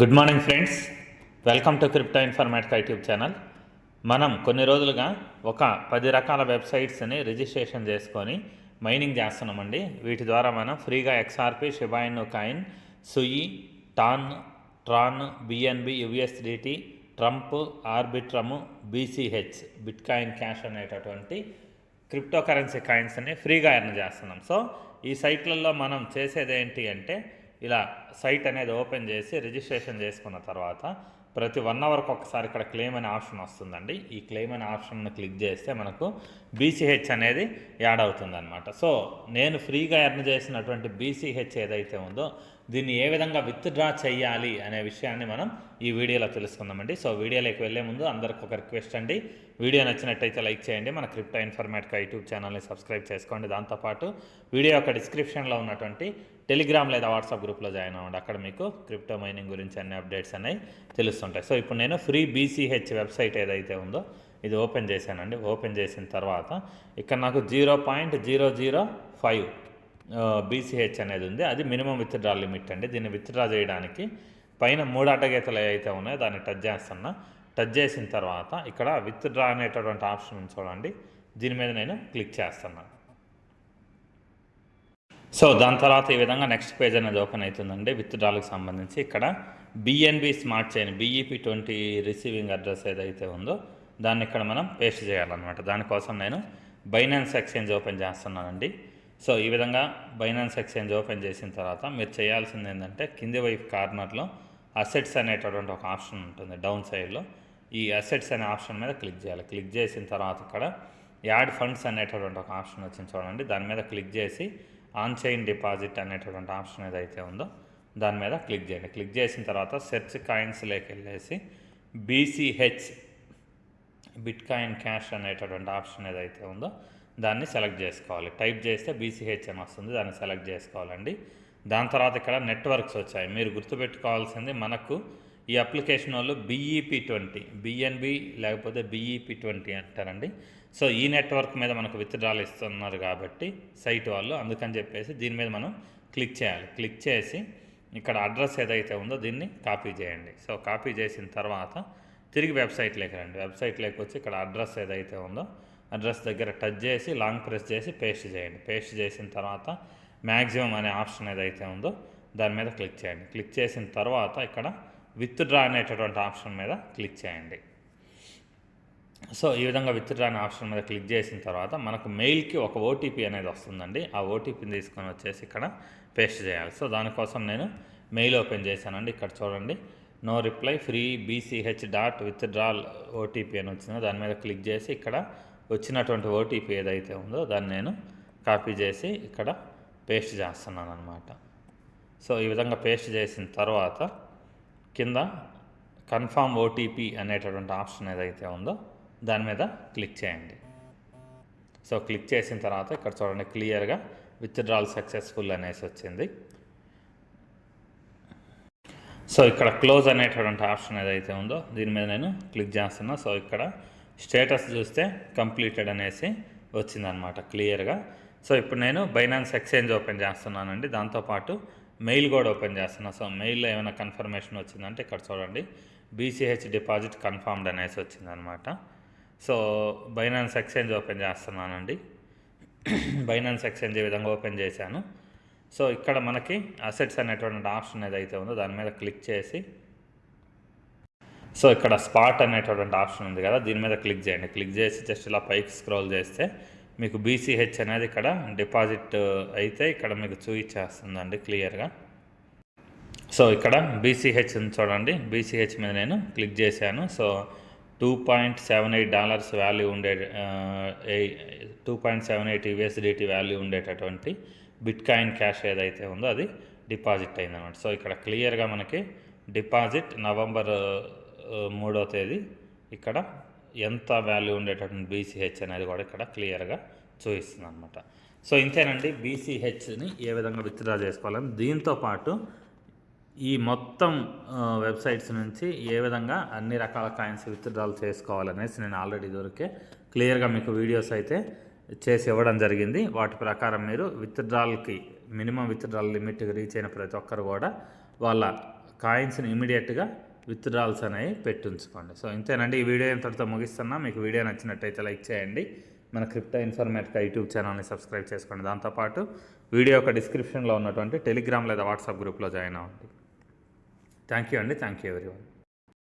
Good morning friends. Welcome to crypto informatic YouTube channel. మనం కొన్ని రోజులుగా ఒక పది రకాల వెబ్సైట్స్ని రిజిస్ట్రేషన్ చేసుకొని మైనింగ్ చేస్తున్నామండి. వీటి ద్వారా మనం ఫ్రీగా XRP షిబాయిన్ coin Sui Ton Tron BNB USDT Trump Arbitrum BCH bitcoin cash అనేటటువంటి క్రిప్టో కరెన్సీ కాయిన్స్ని ఫ్రీగా ఎర్న్ చేస్తున్నాం. సో ఈ సైట్లలో మనం చేసేది ఏంటి అంటే ఇలా సైట్ అనేది ఓపెన్ చేసి రిజిస్ట్రేషన్ చేసుకున్న తర్వాత ప్రతి వన్ అవర్కి ఒకసారి ఇక్కడ క్లెయిమ్ అనే ఆప్షన్ వస్తుందండి. ఈ క్లెయిమ్ అనే ఆప్షన్ను క్లిక్ చేస్తే మనకు బీసీహెచ్ అనేది యాడ్ అవుతుందన్నమాట. సో నేను ఫ్రీగా ఎర్న్ చేసినటువంటి బీసీహెచ్ ఏదైతే ఉందో దీన్ని ఏ విధంగా విత్డ్రా చేయాలి అనే విషయాన్ని మనం ఈ వీడియోలో తెలుసుకుందామండి. సో వీడియోలోకి వెళ్ళే ముందు అందరికి ఒక రిక్వెస్ట్ అండి. వీడియో నచ్చినట్టయితే లైక్ చేయండి. మన క్రిప్టో ఇన్ఫర్మేట్గా యూట్యూబ్ ఛానల్ని సబ్స్క్రైబ్ చేసుకోండి. దాంతోపాటు వీడియో యొక్క డిస్క్రిప్షన్లో ఉన్నటువంటి టెలిగ్రామ్ లేదా వాట్సాప్ గ్రూప్లో జాయిన్ అవ్వండి. అక్కడ మీకు క్రిప్టో మైనింగ్ గురించి అన్ని అప్డేట్స్ అనేవి తెలుస్తుంటాయి. సో ఇప్పుడు నేను ఫ్రీ బీసీహెచ్ వెబ్సైట్ ఏదైతే ఉందో ఇది ఓపెన్ చేశానండి. ఓపెన్ చేసిన తర్వాత ఇక్కడ నాకు zero point zero zero five BCH అనేది ఉంది. అది మినిమం విత్డ్రా లిమిట్ అండి. దీన్ని విత్డ్రా చేయడానికి పైన మూడు అడ్డగీతలు ఏవైతే ఉన్నాయో దాన్ని టచ్ చేస్తున్నా. టచ్ చేసిన తర్వాత ఇక్కడ విత్డ్రా అనేటటువంటి ఆప్షన్ చూడండి. దీని మీద నేను క్లిక్ చేస్తున్నాను సో దాని తర్వాత ఈ విధంగా నెక్స్ట్ పేజ్ అనేది ఓపెన్ అవుతుందండి. విత్డ్రాలకు సంబంధించి ఇక్కడ BNB smart chain BEP twenty receiving address ఏదైతే ఉందో దాన్ని ఇక్కడ మనం పేస్ట్ చేయాలన్నమాట. దానికోసం నేను బైనాన్స్ ఎక్స్చేంజ్ ఓపెన్ చేస్తున్నానండి. సో ఈ విధంగా బైనాన్స్ ఎక్స్చేంజ్ ఓపెన్ చేసిన తర్వాత మీరు చేయాల్సింది ఏంటంటే కింది వైపు కార్నర్లో అసెట్స్ అనేటటువంటి ఒక ఆప్షన్ ఉంటుంది డౌన్ సైడ్లో ఈ అసెట్స్ అనే ఆప్షన్ మీద క్లిక్ చేయాలి. క్లిక్ చేసిన తర్వాత ఇక్కడ యాడ్ ఫండ్స్ అనేటటువంటి ఒక ఆప్షన్ వచ్చింది చూడండి. దాని మీద క్లిక్ చేసి ఆన్ చైన్ డిపాజిట్ అనేటటువంటి ఆప్షన్ ఏదైతే ఉందో దాని మీద క్లిక్ చేయండి. క్లిక్ చేసిన తర్వాత సెర్చ్ కాయిన్స్లోకి వెళ్ళేసి బీసీహెచ్ బిట్ కాయిన్ క్యాష్ అనేటటువంటి ఆప్షన్ ఏదైతే ఉందో దాన్ని సెలెక్ట్ చేసుకోవాలి. టైప్ చేస్తే బీసీహెచ్ అని వస్తుంది దాన్ని సెలెక్ట్ చేసుకోవాలండి. దాని తర్వాత ఇక్కడ నెట్వర్క్స్ వచ్చాయి. మీరు గుర్తుపెట్టుకోవాల్సింది మనకు ఈ అప్లికేషన్ వాళ్ళు బీఈపీ ట్వంటీ బిఎన్బి లేకపోతే బీఈపీ ట్వంటీ అంటారండి. సో ఈ నెట్వర్క్ మీద మనకు విత్డ్రాలు ఇస్తున్నారు కాబట్టి సైట్ వాళ్ళు అందుకని చెప్పేసి దీని మీద మనం క్లిక్ చేయాలి. క్లిక్ చేసి ఇక్కడ అడ్రస్ ఏదైతే ఉందో దీన్ని కాపీ చేయండి. సో కాపీ చేసిన తర్వాత తిరిగి వెబ్సైట్లోకి రండి. వెబ్సైట్లోకి వచ్చి ఇక్కడ అడ్రస్ ఏదైతే ఉందో అడ్రస్ దగ్గర టచ్ చేసి లాంగ్ ప్రెస్ చేసి పేస్ట్ చేయండి. పేస్ట్ చేసిన తర్వాత మ్యాక్సిమం అనే ఆప్షన్ ఏదైతే ఉందో దాని మీద క్లిక్ చేయండి. క్లిక్ చేసిన తర్వాత ఇక్కడ విత్డ్రా అనేటటువంటి ఆప్షన్ మీద క్లిక్ చేయండి. సో ఈ విధంగా విత్డ్రా అనే ఆప్షన్ మీద క్లిక్ చేసిన తర్వాత మనకు మెయిల్కి ఒక ఓటీపీ అనేది వస్తుందండి. ఆ ఓటీపీని తీసుకొని వచ్చేసి ఇక్కడ పేస్ట్ చేయాలి. సో దానికోసం నేను మెయిల్ ఓపెన్ చేశానండి. ఇక్కడ చూడండి. No reply free BCH dot withdrawal OTP అని వచ్చిందో. దాని మీద క్లిక్ చేసి ఇక్కడ వచ్చినటువంటి ఓటీపీ ఏదైతే ఉందో దాన్ని నేను కాపీ చేసి ఇక్కడ పేస్ట్ చేస్తున్నాను అనమాట సో ఈ విధంగా పేస్ట్ చేసిన తర్వాత కింద కన్ఫామ్ ఓటీపీ అనేటటువంటి ఆప్షన్ ఏదైతే ఉందో దాని మీద క్లిక్ చేయండి. సో క్లిక్ చేసిన తర్వాత ఇక్కడ చూడండి క్లియర్గా విత్డ్రాల్ సక్సెస్ఫుల్ అనేసి వచ్చింది. సో ఇక్కడ క్లోజ్ అనేటటువంటి ఆప్షన్ ఏదైతే ఉందో దీని మీద నేను క్లిక్ చేస్తున్నా. సో ఇక్కడ స్టేటస్ చూస్తే కంప్లీటెడ్ అనేసి వచ్చిందనమాట క్లియర్గా. సో ఇప్పుడు నేను బైనాన్స్ ఎక్స్చేంజ్ ఓపెన్ చేస్తున్నానండి. దాంతోపాటు మెయిల్ కూడా ఓపెన్ చేస్తున్నాను సో మెయిల్లో ఏమైనా కన్ఫర్మేషన్ వచ్చిందంటే ఇక్కడ చూడండి. బీసీహెచ్ డిపాజిట్ కన్ఫర్మ్డ్ అనేసి వచ్చిందనమాట సో బైనాన్స్ ఎక్స్చేంజ్ ఓపెన్ చేస్తున్నానండి. బైనాన్స్ ఎక్స్చేంజ్ ఈ విధంగా ఓపెన్ చేశాను. సో ఇక్కడ మనకి అసెట్స్ అనేటువంటి ఆప్షన్ ఏదైతే ఉందో దాని మీద క్లిక్ చేసి సో ఇక్కడ స్పాట్ అనేటటువంటి ఆప్షన్ ఉంది కదా దీని మీద క్లిక్ చేయండి. క్లిక్ చేసి జస్ట్ ఇలా పైకి స్క్రోల్ చేస్తే మీకు బీసీహెచ్ అనేది ఇక్కడ డిపాజిట్ అయితే ఇక్కడ మీకు చూపించేస్తుందండి క్లియర్గా. సో ఇక్కడ బీసీహెచ్ ఉంది చూడండి. బీసీహెచ్ మీద నేను క్లిక్ చేశాను. So two point seven eight dollars value ఉండే two point seven eight USDT value ఉండేటటువంటి బిట్ కాయిన్ క్యాష్ ఏదైతే ఉందో అది డిపాజిట్ అయిందన్నమాట. సో ఇక్కడ క్లియర్గా మనకి డిపాజిట్ నవంబర్ మూడో తేదీ ఇక్కడ ఎంత వాల్యూ ఉండేటటువంటి బీసీహెచ్ అనేది కూడా ఇక్కడ క్లియర్గా చూపిస్తుంది అనమాట సో ఇంతేనండి బీసీహెచ్ని ఏ విధంగా విత్డ్రా చేసుకోవాలని. దీంతో పాటు ఈ మొత్తం వెబ్సైట్స్ నుంచి ఏ విధంగా అన్ని రకాల కాయిన్స్ విత్డ్రాలు చేసుకోవాలనేసి నేను ఆల్రెడీ దొరికే క్లియర్గా మీకు వీడియోస్ అయితే చేసి ఇవ్వడం జరిగింది. వాటి ప్రకారం మీరు విత్డ్రాల్కి మినిమం విత్డ్రాల్ లిమిట్కి రీచ్ అయిన ప్రతి ఒక్కరు కూడా వాళ్ళ కాయిన్స్ని ఇమీడియట్గా విత్డ్రాల్స్ అనేవి పెట్టించుకోండి. సో ఇంతేనండి ఈ వీడియో ఇంతటితో ముగిస్తున్నా. మీకు వీడియో నచ్చినట్టయితే లైక్ చేయండి. మన క్రిప్టో ఇన్ఫర్మేటిక్ యూట్యూబ్ ఛానల్ని సబ్స్క్రైబ్ చేసుకోండి. దాంతోపాటు వీడియో యొక్క డిస్క్రిప్షన్లో ఉన్నటువంటి టెలిగ్రామ్ లేదా వాట్సాప్ గ్రూప్లో జాయిన్ అవ్వండి. థ్యాంక్ యూ అండి. థ్యాంక్ యూ ఎవరి